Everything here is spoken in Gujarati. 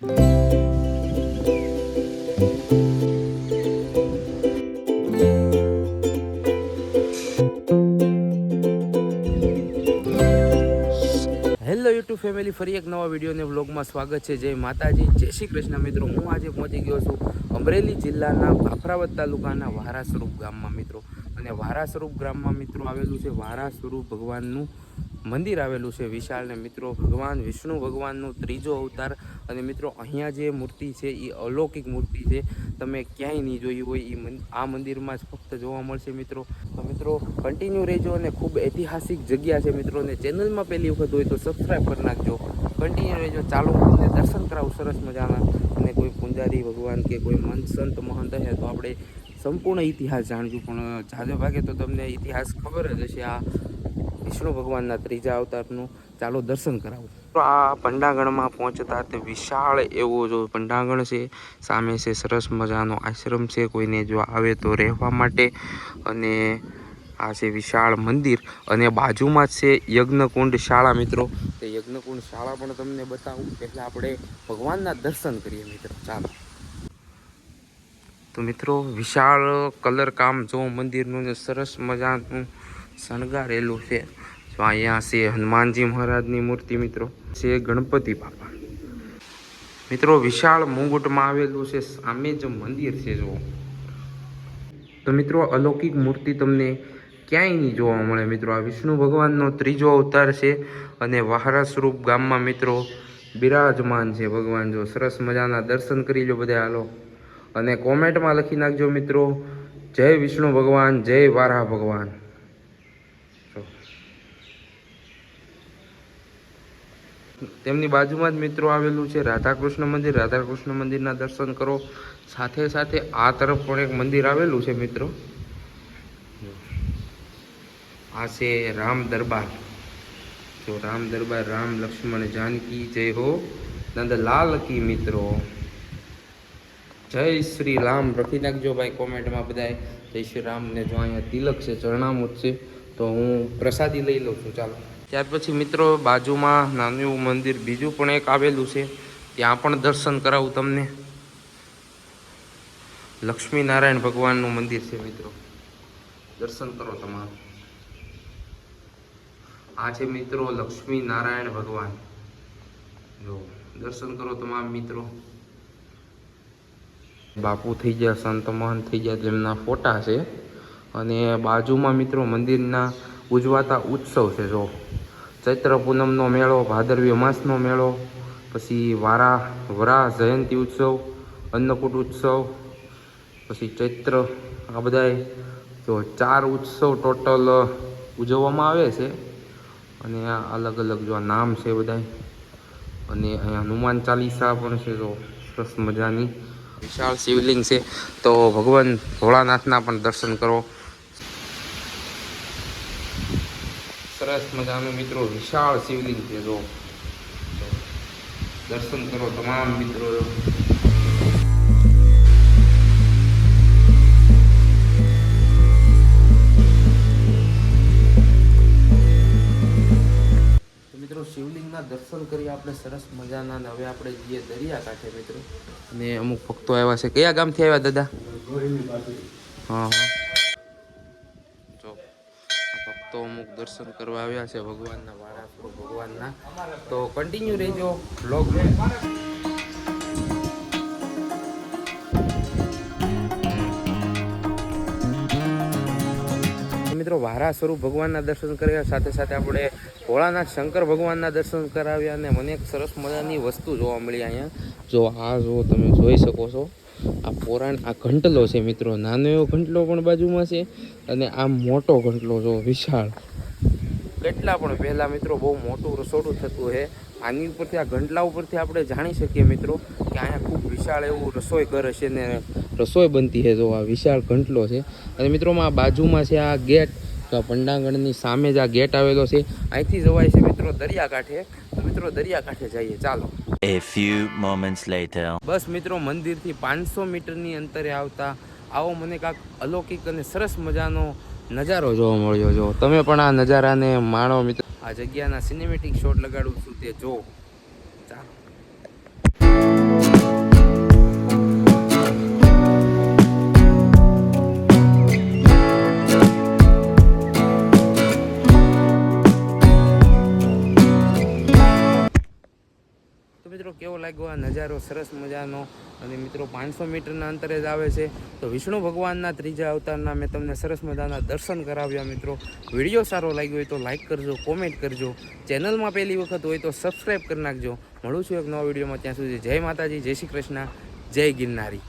હેલો યુટ્યુબ ફેમિલી, ફરી એક નવા વિડીયોને વ્લોગમાં સ્વાગત છે. જય માતાજી, જય શ્રી કૃષ્ણ મિત્રો. હું આજે પહોંચી ગયો છું અમરેલી જિલ્લાના બાફરાવદ તાલુકાના વારા સ્વરૂપ ગામમાં મિત્રો. અને વારા સ્વરૂપ ગામમાં મિત્રો આવેલું છે વારા સ્વરૂપ ભગવાનનું મંદિર આવેલું છે વિશાળ ને મિત્રો, ભગવાન, વિષ્ણુ ભગવાનનો ત્રીજો અવતાર. અને મિત્રો, અહીંયા જે મૂર્તિ છે એ અલૌકિક મૂર્તિ છે. તમે ક્યાંય નહીં જોઈ હોય એ આ મંદિરમાં જ ફક્ત જોવા મળશે મિત્રો. તો મિત્રો કન્ટિન્યુ રહેજો અને ખૂબ ઐતિહાસિક જગ્યા છે મિત્રો. અને ચેનલમાં પહેલી વખત હોય તો સબસ્ક્રાઈબ કરી નાખજો. કન્ટિન્યુ રહેજો. ચાલો તમને દર્શન કરાવું સરસ મજાના. અને કોઈ પૂંજારી, ભગવાન કે કોઈ મંત સંત, મહંત હે તો આપણે સંપૂર્ણ ઇતિહાસ જાણજો. પણ જાજો ભાગે તો તમને ઇતિહાસ ખબર જ હશે આ વિષ્ણુ ભગવાનના ત્રીજા અવતારનું ચાલો દર્શન કરાવું. આ પંડાગણમાં પહોંચતા તે વિશાળ એવો જો પંડાગણ છે, સામે છે સરસ મજાનો આશ્રમ છે, કોઈને જો આવે તો રહેવા માટે. અને આ છે વિશાળ મંદિર અને બાજુમાં જ છે યજ્ઞકુંડ શાળા મિત્રો. તે યજ્ઞકુંડ શાળા પણ તમને બતાવું. પહેલાં આપણે ભગવાનના દર્શન કરીએ મિત્રો. ચાલો. તો મિત્રો, વિશાળ કલર કામ જો મંદિરનું સરસ મજાનું શણગારેલું છે. જો અહીંયા છે હનુમાનજી મહારાજની મૂર્તિ મિત્રો. છે ગણપતિ બાપા. મિત્રો, વિશાળ મુંગુટમાં આવેલું છે સામે જ મંદિર છે જો તો મિત્રો, અલૌકિક મૂર્તિ તમને ક્યાંય નહીં જોવા મળે મિત્રો? આ વિષ્ણુ ભગવાનનો ત્રીજો અવતાર છે અને વાહરા સ્વરૂપ ગામમાં મિત્રો બિરાજમાન છે ભગવાન. જો સરસ મજાના દર્શન કરી લો બધા હાલો. અને કોમેન્ટમાં લખી નાખજો મિત્રો, જય વિષ્ણુ ભગવાન, જય વારા ભગવાન. તેમની બાજુમાં જ મિત્રો આવેલું છે રાધાકૃષ્ણ મંદિર. રાધાકૃષ્ણ મંદિરના દર્શન કરો. સાથે સાથે આ તરફ પણ એક મંદિર આવેલું છે મિત્રો. આ છે રામ દરબાર. જો રામ દરબાર, રામ લક્ષ્મણ જાનકી, જય હો નંદલાલ કી મિત્રો. જય શ્રી રામ. લખી નાખજો ભાઈ કોમેન્ટમાં બધાય. જય શ્રી રામ ને જો અહીંયા તિલક છે, ચરણામૃત છે, તો હું પ્રસાદી લઈ લઉં છું. ચાલો. ત્યાર પછી મિત્રો બાજુમાં નાનું એવું મંદિર, બીજું પણ એક આવેલું છે. ત્યાં પણ દર્શન કરાવું તમને. લક્ષ્મી નારાયણ ભગવાનનું મંદિર છે મિત્રો. દર્શન કરો તમારું. આ છે મિત્રો લક્ષ્મી નારાયણ ભગવાન. જો, દર્શન કરો તમામ મિત્રો. બાપુ થઈ ગયા, સંત મહંત થઈ ગયા તેમના ફોટા છે. અને બાજુમાં મિત્રો મંદિરના ઉજવાતા ઉત્સવ છે, જો. ચૈત્ર પૂનમનો મેળો, ભાદરવી અમાસનો મેળો, પછી વારા, વરા, જયંતિ ઉત્સવ, અન્નકૂટ ઉત્સવ, પછી ચૈત્ર, આ બધાય જો ચાર ઉત્સવ ટોટલ ઉજવવામાં આવે છે. અને આ અલગ અલગ જો નામ છે બધાય. અને અહીંયા હનુમાન ચાલીસા પણ છે તો સરસ મજાની. વિશાળ શિવલિંગ છે. તો ભગવાન ભોળાનાથના પણ દર્શન કરો. સરસ મજાનું મિત્રો વિશાળ શિવલિંગ છે જો. દર્શન કરો તમામ મિત્રો. મિત્રો શિવલિંગના દર્શન કરી આપણે સરસ મજાના ને હવે આપણે જઈએ દરિયા કાંઠે મિત્રો. અને અમુક ભક્તો આવ્યા છે. કયા ગામથી આવ્યા દાદા? હા હા. ભક્તો અમુક દર્શન કરવા આવ્યા છે ભગવાનના વારા સ્વરૂપ ભગવાનના. તો કન્ટિન્યુ રહેજો બ્લોગ મિત્રો, વારા સ્વરૂપ ભગવાનના દર્શન કર્યા, સાથે સાથે આપણે ભોળાનાથ શંકર ભગવાનના દર્શન કરાવ્યા અને મને એક સરસ મજાની વસ્તુ જોવા મળી અહીંયા. જો આ જો તમે જોઈ શકો છો. આ પોરાણ આ ઘંટલો છે મિત્રો. નાનો એવો ઘંટલો પણ બાજુમાં છે અને આ મોટો ઘંટલો જો વિશાળ. કેટલા પણ પહેલાં મિત્રો બહુ મોટું રસોડું થતું છે આની ઉપરથી આ ઘંટલા ઉપરથી આપણે જાણી શકીએ મિત્રો કે અહીંયા ખૂબ વિશાળ એવું રસોઈ ઘર હશે ને રસોઈ બનતી છે જો આ વિશાળ ઘંટલો છે. અને મિત્રોમાં આ બાજુમાં છે આ ગેટ. તો આ પંડાંગણની સામે જ આ ગેટ આવેલો છે. અહીંથી જવાય છે મિત્રો દરિયાકાંઠે. તો મિત્રો દરિયાકાંઠે જઈએ. ચાલો. A few moments later. બસ મિત્રો, મંદિરથી પાંચસો મીટરની અંતરે આવતા આવો મને કાંક અલૌકિક અને સરસ મજાનો નજારો જોવા મળ્યો. જો, તમે પણ આ નજારાને માણો મિત્રો. આ જગ્યાના સિનેમેટિક શોટ લગાડું છું તે જો. ચાલો. નજારો સરસ મજાનો અને મિત્રો પાંચસો મીટરના અંતરે જ આવે છે. તો વિષ્ણુ ભગવાનના ત્રીજા અવતારના મેં તમને સરસ મજાના દર્શન કરાવ્યા મિત્રો. વીડિયો સારો લાગ્યો હોય તો લાઈક કરજો, કોમેન્ટ કરજો. ચેનલમાં પહેલી વખત હોય તો સબસ્ક્રાઈબ કરી નાખજો. મળું છું એક નવા વિડીયોમાં ત્યાં સુધી. જય માતાજી, જય શ્રી કૃષ્ણ, જય ગિરનારી.